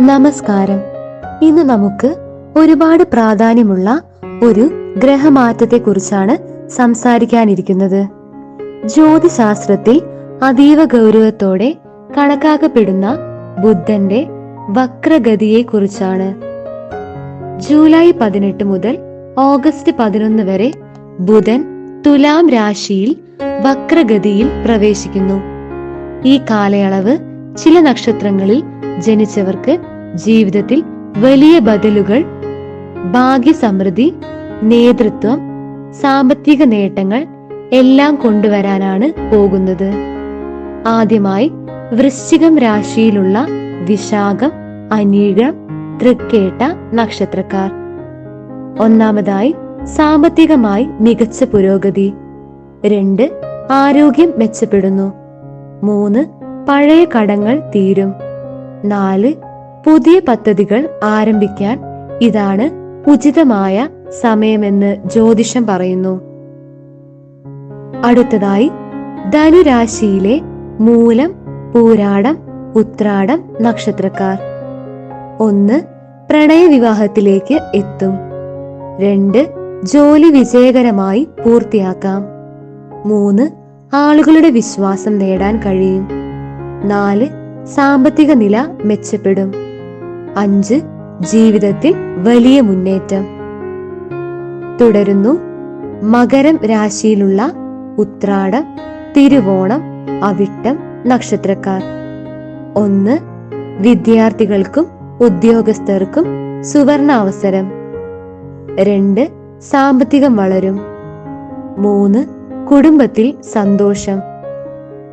നമസ്കാരം. ഇന്ന് നമുക്ക് ഒരുപാട് പ്രാധാന്യമുള്ള ഒരു ഗ്രഹമാറ്റത്തെ കുറിച്ചാണ് സംസാരിക്കാനിരിക്കുന്നത്. ജ്യോതിശാസ്ത്രത്തിൽ അതീവ ഗൗരവത്തോടെ കണക്കാക്കപ്പെടുന്ന ബുദ്ധന്റെ വക്രഗതിയെ കുറിച്ചാണ് ജൂലൈ പതിനെട്ട് മുതൽ ഓഗസ്റ്റ് പതിനൊന്ന് വരെ ബുധൻ തുലാം രാശിയിൽ വക്രഗതിയിൽ പ്രവേശിക്കുന്നു. ഈ കാലയളവ് ചില നക്ഷത്രങ്ങളിൽ ജനിച്ചവർക്ക് ജീവിതത്തിൽ വലിയ ബദലുകൾ ഭാഗ്യസമൃദ്ധി നേതൃത്വം സാമ്പത്തിക നേട്ടങ്ങൾ എല്ലാം കൊണ്ടുവരാനാണ് പോകുന്നത്. ആദ്യമായി വൃശ്ചികം രാശിയിലുള്ള വിശാഖം അനീഴം തൃക്കേട്ട നക്ഷത്രക്കാർ. ഒന്നാമതായി സാമ്പത്തികമായി മികച്ച പുരോഗതി. രണ്ട് ആരോഗ്യം മെച്ചപ്പെടുന്നു. മൂന്ന് പഴയ കടങ്ങൾ തീരും. നാല് പുതിയ പദ്ധതികൾ ആരംഭിക്കാൻ ഇതാണ് ഉചിതമായ സമയമെന്ന് ജ്യോതിഷം പറയുന്നു. അടുത്തതായി ധനുരാശിയിലെ മൂലം പൂരാടം ഉത്രാടം നക്ഷത്രക്കാർ. ഒന്ന് പ്രണയവിവാഹത്തിലേക്ക് എത്തും. രണ്ട് ജോലി വിജയകരമായി പൂർത്തിയാക്കാം. മൂന്ന് ആളുകളുടെ വിശ്വാസം നേടാൻ കഴിയും. നാല് സാമ്പത്തിക നില മെച്ചപ്പെടും. അഞ്ച് ജീവിതത്തിൽ വലിയ മുന്നേറ്റം. തുടരുന്നു മകരം രാശിയിലുള്ള ഉത്രാടം തിരുവോണം അവിട്ടം നക്ഷത്രക്കാർ. ഒന്ന് വിദ്യാർത്ഥികൾക്കും ഉദ്യോഗസ്ഥർക്കും സുവർണ അവസരം. രണ്ട് സാമ്പത്തികം വളരും. മൂന്ന് കുടുംബത്തിൽ സന്തോഷം.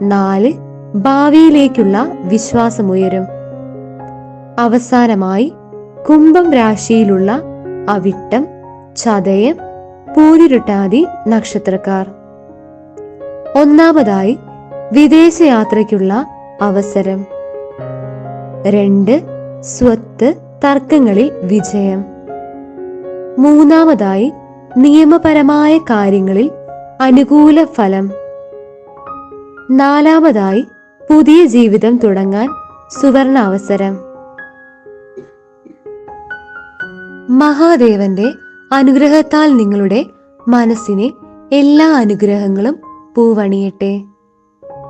നാല് ഭാവിയിലേക്കുള്ള വിശ്വാസമുയരും. അവസാനമായി കുംഭം രാശിയിലുള്ള അവിട്ടം ചതയം പൂരിരുട്ടാതി നക്ഷത്രക്കാർ. ഒന്നാമതായി വിദേശയാത്രയ്ക്കുള്ള അവസരം. രണ്ട് സ്വത്ത് തർക്കങ്ങളിൽ വിജയം. മൂന്നാമതായി നിയമപരമായ കാര്യങ്ങളിൽ അനുകൂല ഫലം. നാലാമതായി പുതിയ ജീവിതം തുടങ്ങാൻ സുവർണ അവസരം. മഹാദേവന്റെ അനുഗ്രഹത്താൽ നിങ്ങളുടെ മനസ്സിനെ എല്ലാ അനുഗ്രഹങ്ങളും പൂവണിയട്ടെ.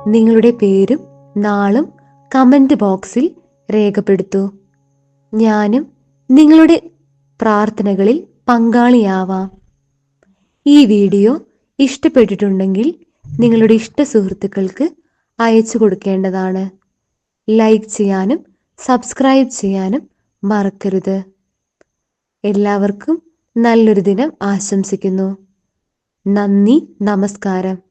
നിങ്ങളുടെ പേരും നാളും കമന്റ് ബോക്സിൽ രേഖപ്പെടുത്തൂ. ഞാനും നിങ്ങളുടെ പ്രാർത്ഥനകളിൽ പങ്കാളിയാവാം. ഈ വീഡിയോ ഇഷ്ടപ്പെട്ടിട്ടുണ്ടെങ്കിൽ നിങ്ങളുടെ ഇഷ്ട സുഹൃത്തുക്കൾക്ക് അയച്ചു കൊടുക്കേണ്ടതാണ്. ലൈക്ക് ചെയ്യാനും സബ്സ്ക്രൈബ് ചെയ്യാനും മറക്കരുത്. എല്ലാവർക്കും നല്ലൊരു ദിനം ആശംസിക്കുന്നു. നന്ദി നമസ്കാരം.